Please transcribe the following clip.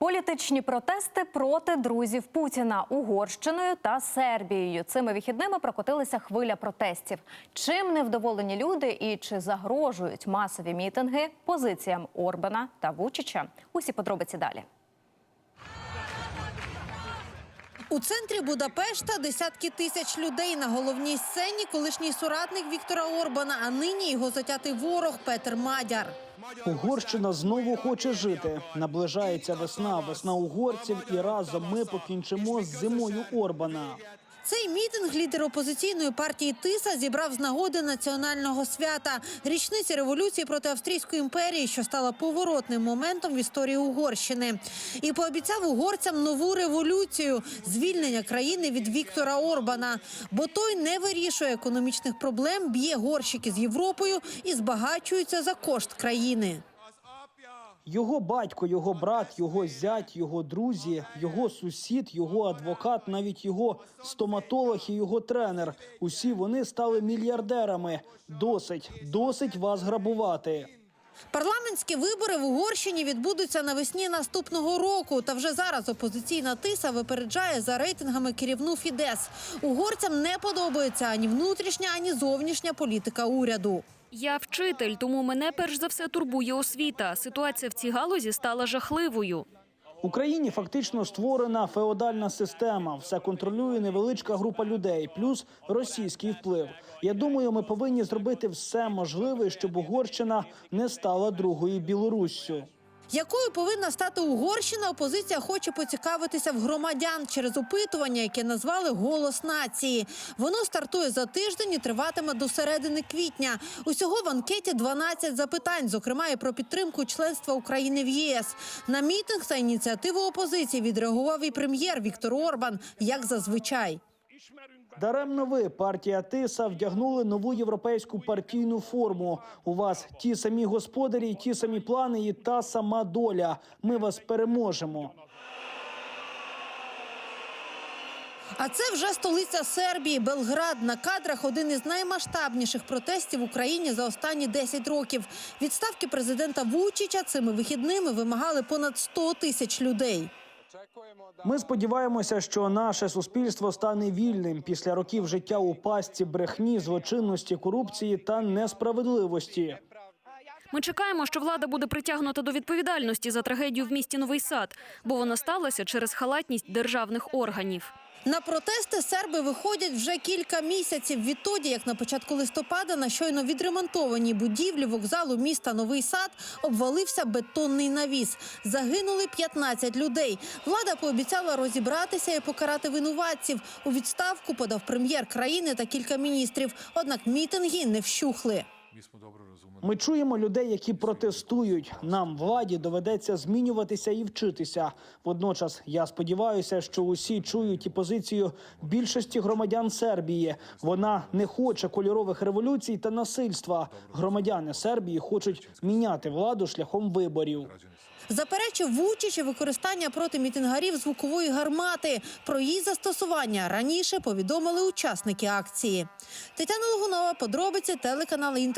Політичні протести проти друзів Путіна Угорщиною та Сербією. Цими вихідними прокотилася хвиля протестів. Чим невдоволені люди і чи загрожують масові мітинги позиціям Орбана та Вучича? Усі подробиці далі. У центрі Будапешта десятки тисяч людей на головній сцені. Колишній соратник Віктора Орбана, а нині його затятий ворог Петер Мадяр. Угорщина знову хоче жити. Наближається весна, весна угорців, і разом ми покінчимо з зимою Орбана. Цей мітинг лідер опозиційної партії Тиса зібрав з нагоди національного свята річниці революції проти австрійської імперії, що стала поворотним моментом в історії Угорщини, і пообіцяв угорцям нову революцію звільнення країни від Віктора Орбана. Бо той не вирішує економічних проблем, б'є горщики з Європою і збагачується за кошт країни. Його батько, його брат, його зять, його друзі, його сусід, його адвокат, навіть його стоматолог і його тренер. Усі вони стали мільярдерами. Досить, досить вас грабувати. Парламентські вибори в Угорщині відбудуться навесні наступного року. Та вже зараз опозиційна тиса випереджає за рейтингами керівну Фідес. Угорцям не подобається ані внутрішня, ані зовнішня політика уряду. Я вчитель, тому мене перш за все турбує освіта. Ситуація в цій галузі стала жахливою. В Україні фактично створена феодальна система. Все контролює невеличка група людей, плюс російський вплив. Я думаю, ми повинні зробити все можливе, щоб Угорщина не стала другою Білоруссю. Якою повинна стати Угорщина, опозиція хоче поцікавитися в громадян через опитування, яке назвали Голос нації. Воно стартує за тиждень і триватиме до середини квітня. Усього в анкеті 12 запитань, зокрема і про підтримку членства України в ЄС. На мітинг та ініціативу опозиції відреагував і прем'єр Віктор Орбан, як зазвичай. Даремно ви, партія Тиса, вдягнули нову європейську партійну форму. У вас ті самі господарі, ті самі плани і та сама доля. Ми вас переможемо. А це вже столиця Сербії, Белград. На кадрах один із наймасштабніших протестів в Україні за останні 10 років. Відставки президента Вучича цими вихідними вимагали понад 100 тисяч людей. Ми сподіваємося, що наше суспільство стане вільним після років життя у пастці брехні, злочинності, корупції та несправедливості. Ми чекаємо, що влада буде притягнута до відповідальності за трагедію в місті Новий Сад, бо вона сталася через халатність державних органів. На протести серби виходять вже кілька місяців відтоді, як на початку листопада на щойно відремонтованій будівлі вокзалу міста Новий Сад обвалився бетонний навіс. Загинули 15 людей. Влада пообіцяла розібратися і покарати винуватців. У відставку подав прем'єр країни та кілька міністрів. Однак мітинги не вщухли. Ми чуємо людей, які протестують. Нам владі доведеться змінюватися і вчитися. Водночас я сподіваюся, що усі чують і позицію більшості громадян Сербії. Вона не хоче кольорових революцій та насильства. Громадяни Сербії хочуть міняти владу шляхом виборів. Заперечив Вучич використання проти мітингарів звукової гармати. Про її застосування раніше повідомили учасники акції. Тетяна Логунова, подробиці, телеканал